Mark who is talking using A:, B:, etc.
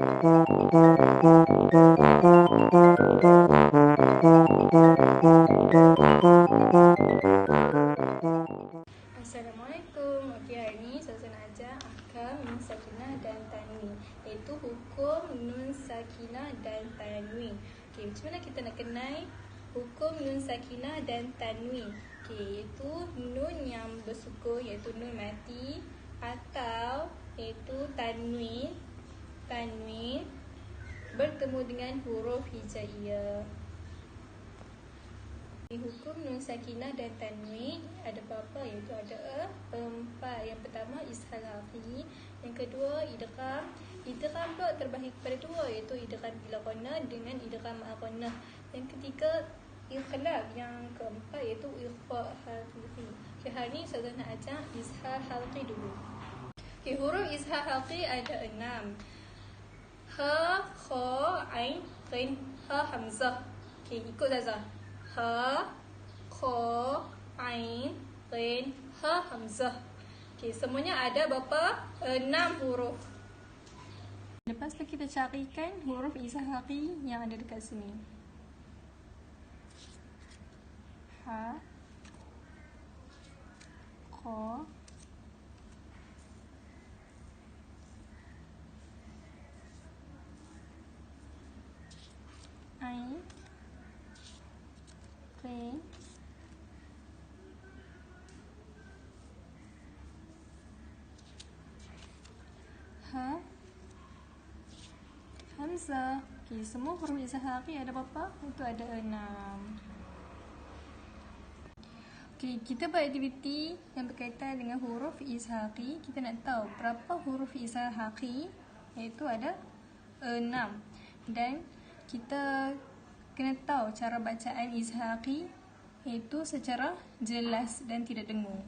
A: Assalamualaikum. Okey, hari ni saya nak ajar ahkam nun sakinah dan tanwin, iaitu hukum nun sakinah dan tanwin. Okey, macam mana kita nak kenal hukum nun sakinah dan tanwin? Okey, iaitu nun yang bersukun iaitu nun mati atau iaitu tanwin tanwin bertemu dengan huruf hijaiyah. Hukum nun sakinah dan tanwin ada berapa iaitu ada empat. Yang pertama ishal hafi, yang kedua idgham. Idgham pula terbahagi kepada dua iaitu idgham bila qana dengan idgham ma'qana. Yang ketiga ikhlab, yang keempat iaitu ikhfa hafifi. Okay, hari ni saya nak ajar ishal halqi dulu. Okay, huruf ishal halqi ada enam. Ha, kha, ain, ghin, ha, hamzah. Okay, ikut Zazah ha, kha, ain, ghin, ha, hamzah. Okey, semuanya ada berapa? Enam huruf. Lepas tu kita carikan huruf izhari yang ada dekat sini. Ha, kha, ain, Play. Ha. Hamzah. Okey, semua huruf izhari ada berapa? Itu ada enam. Okey, kita buat aktiviti yang berkaitan dengan huruf izhari. Kita nak tahu berapa huruf izhari iaitu ada enam. Dan kita kena tahu cara bacaan izhari iaitu secara jelas dan tidak dengung.